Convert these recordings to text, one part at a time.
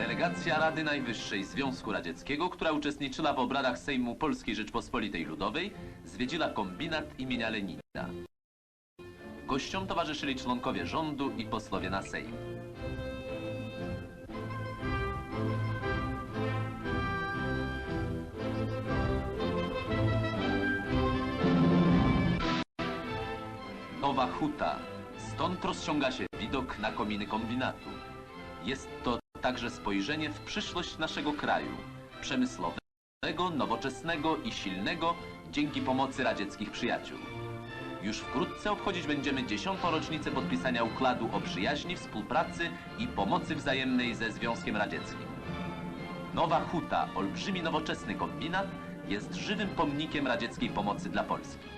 Delegacja Rady Najwyższej Związku Radzieckiego, która uczestniczyła w obradach Sejmu Polskiej Rzeczpospolitej Ludowej, zwiedziła kombinat imienia Lenina. Gościom towarzyszyli członkowie rządu i posłowie na Sejm. Nowa Huta. Stąd rozciąga się widok na kominy kombinatu. Jest to także spojrzenie w przyszłość naszego kraju, przemysłowego, nowoczesnego i silnego dzięki pomocy radzieckich przyjaciół. Już wkrótce obchodzić będziemy dziesiątą rocznicę podpisania układu o przyjaźni, współpracy i pomocy wzajemnej ze Związkiem Radzieckim. Nowa Huta, olbrzymi nowoczesny kombinat, jest żywym pomnikiem radzieckiej pomocy dla Polski.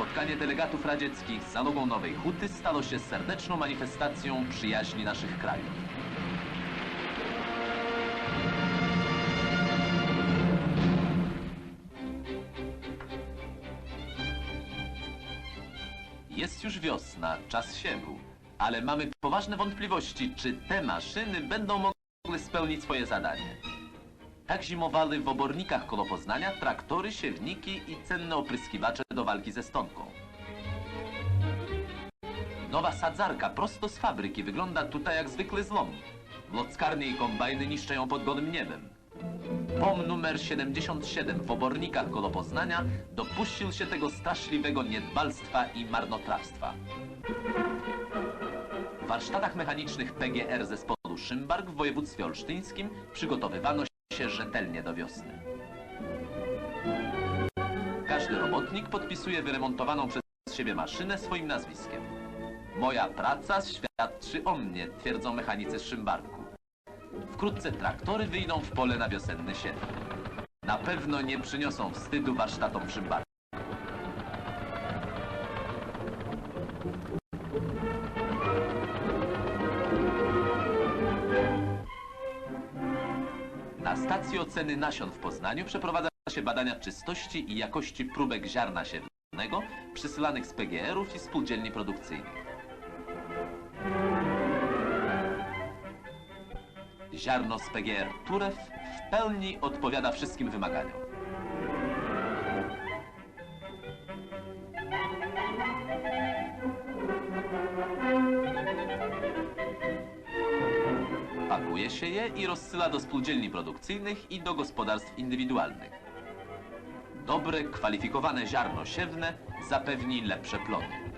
Spotkanie delegatów radzieckich z zalogą Nowej Huty stało się serdeczną manifestacją przyjaźni naszych krajów. Jest już wiosna, czas siewu, ale mamy poważne wątpliwości, czy te maszyny będą mogły spełnić swoje zadanie. Tak zimowały w obornikach koło Poznania traktory, siewniki i cenne opryskiwacze do walki ze stonką. Nowa sadzarka prosto z fabryki wygląda tutaj jak zwykły zlom. Lockarnie i kombajny niszczą ją pod gołym niebem. POM numer 77 w obornikach koło Poznania dopuścił się tego straszliwego niedbalstwa i marnotrawstwa. W warsztatach mechanicznych PGR zespołu Szymbark w województwie olsztyńskim przygotowywano się rzetelnie do wiosny. Każdy robotnik podpisuje wyremontowaną przez siebie maszynę swoim nazwiskiem. Moja praca świadczy o mnie, twierdzą mechanicy z Szymbarku. Wkrótce traktory wyjdą w pole na wiosenny siew. Na pewno nie przyniosą wstydu warsztatom Szymbarku. Oceny nasion w Poznaniu przeprowadza się badania czystości i jakości próbek ziarna siewnego przysyłanych z PGR-ów i spółdzielni produkcyjnych. Ziarno z PGR Turew w pełni odpowiada wszystkim wymaganiom. Pakuje się je i rozsyła do spółdzielni produkcyjnych i do gospodarstw indywidualnych. Dobre, kwalifikowane ziarno siewne zapewni lepsze plony.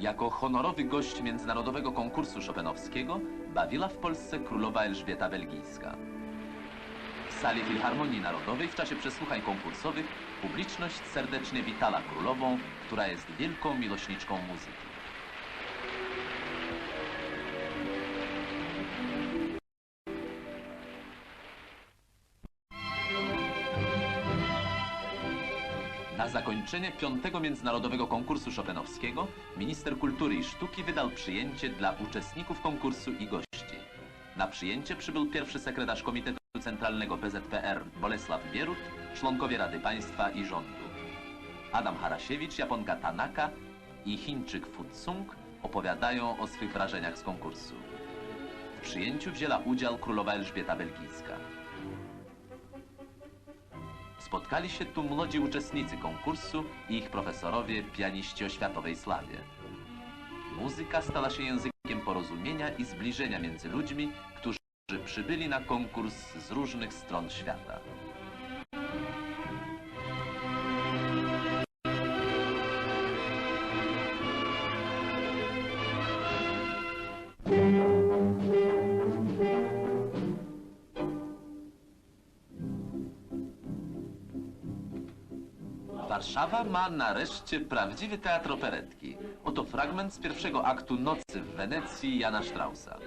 Jako honorowy gość międzynarodowego konkursu Chopinowskiego bawiła w Polsce królowa Elżbieta Belgijska. W sali Filharmonii Narodowej w czasie przesłuchań konkursowych publiczność serdecznie witała królową, która jest wielką miłośniczką muzyki. Na zakończenie piątego międzynarodowego konkursu Chopinowskiego minister kultury i sztuki wydał przyjęcie dla uczestników konkursu i gości. Na przyjęcie przybył pierwszy sekretarz Komitetu Centralnego PZPR Bolesław Bierut, członkowie Rady Państwa i Rządu. Adam Harasiewicz, Japonka Tanaka i Chińczyk Futsung opowiadają o swych wrażeniach z konkursu. W przyjęciu wzięła udział królowa Elżbieta Belgijska. Spotkali się tu młodzi uczestnicy konkursu i ich profesorowie, pianiści o światowej sławie. Muzyka stała się językiem porozumienia i zbliżenia między ludźmi, którzy przybyli na konkurs z różnych stron świata. Warszawa ma nareszcie prawdziwy teatr operetki. Oto fragment z pierwszego aktu Nocy w Wenecji Jana Straussa.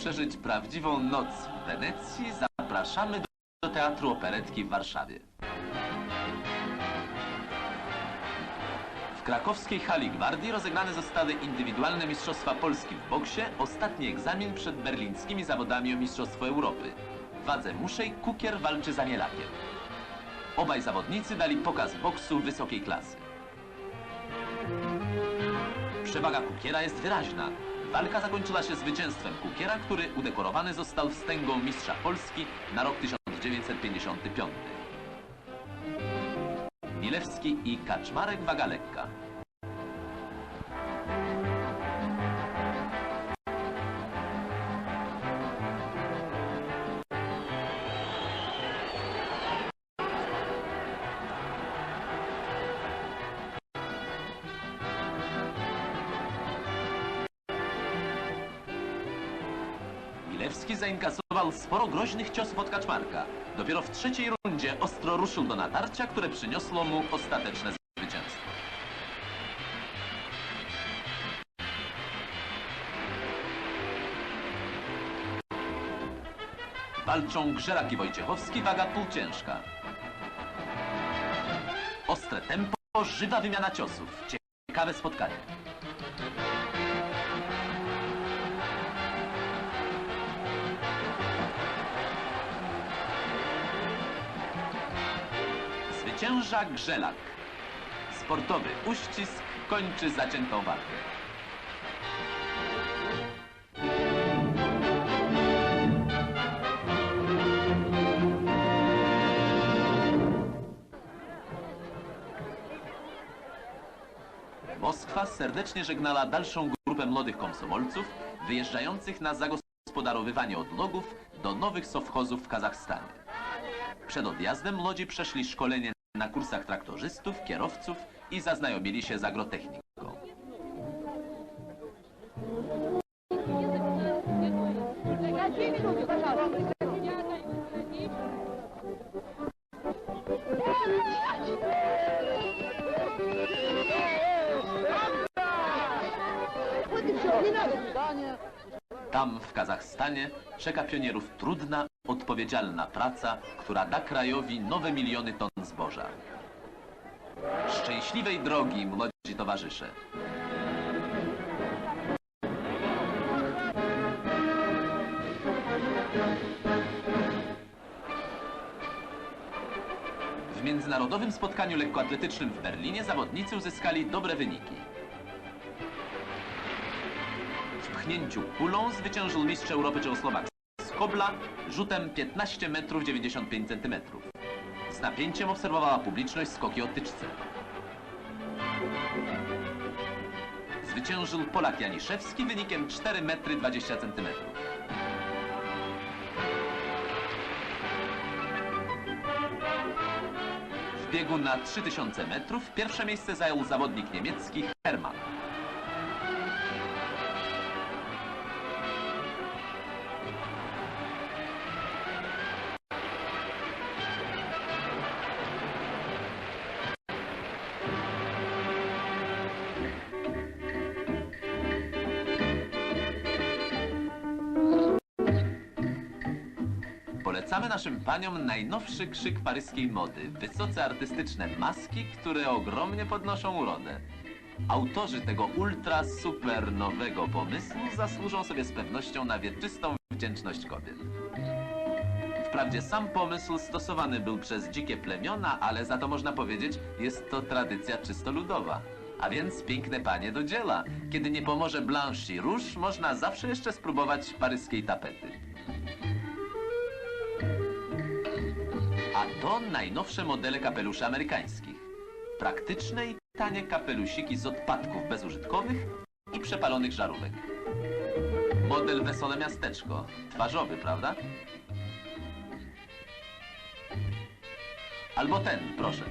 Przeżyć prawdziwą noc w Wenecji, zapraszamy do, Teatru Operetki w Warszawie. W krakowskiej hali Gwardii rozegrane zostały indywidualne Mistrzostwa Polski w boksie, ostatni egzamin przed berlińskimi zawodami o Mistrzostwo Europy. Wadze muszej Kukier walczy z Anielakiem. Obaj zawodnicy dali pokaz boksu wysokiej klasy. Przewaga Kukiera jest wyraźna. Walka zakończyła się zwycięstwem Kukiera, który udekorowany został wstęgą mistrza Polski na rok 1955. Milewski i Kaczmarek waga lekka. Milewski zainkasował sporo groźnych ciosów od Kaczmarka. Dopiero w trzeciej rundzie ostro ruszył do natarcia, które przyniosło mu ostateczne zwycięstwo. Walczą Grzelak i Wojciechowski, waga półciężka. Ostre tempo, żywa wymiana ciosów. Ciekawe spotkanie. Zwycięża Grzelak. Sportowy uścisk kończy zaciętą walkę. Moskwa serdecznie żegnała dalszą grupę młodych komsomolców wyjeżdżających na zagospodarowywanie odlogów do nowych sowchozów w Kazachstanie. Przed odjazdem młodzi przeszli szkolenie na kursach traktorzystów, kierowców i zaznajomili się z agrotechniką. Tam, w Kazachstanie, czeka pionierów trudna odpowiedzialna praca, która da krajowi nowe miliony ton zboża. Szczęśliwej drogi, młodzi towarzysze. W międzynarodowym spotkaniu lekkoatletycznym w Berlinie zawodnicy uzyskali dobre wyniki. W pchnięciu kulą zwyciężył mistrz Europy Czechosłowak z Kobla rzutem 15 metrów 95 centymetrów. Z napięciem obserwowała publiczność skoki o tyczce. Zwyciężył Polak Janiszewski wynikiem 4 metry 20 centymetrów. W biegu na 3000 metrów pierwsze miejsce zajął zawodnik niemiecki Hermann. Polecamy naszym paniom najnowszy krzyk paryskiej mody. Wysoce artystyczne maski, które ogromnie podnoszą urodę. Autorzy tego ultra super nowego pomysłu zasłużą sobie z pewnością na wieczystą wdzięczność kobiet. Wprawdzie sam pomysł stosowany był przez dzikie plemiona, ale za to można powiedzieć, jest to tradycja czysto ludowa. A więc piękne panie do dzieła. Kiedy nie pomoże blanche i róż, można zawsze jeszcze spróbować paryskiej tapety. A to najnowsze modele kapeluszy amerykańskich. Praktyczne i tanie kapelusiki z odpadków bezużytkowych i przepalonych żarówek. Model Wesole Miasteczko. Twarzowy, prawda? Albo ten, proszę.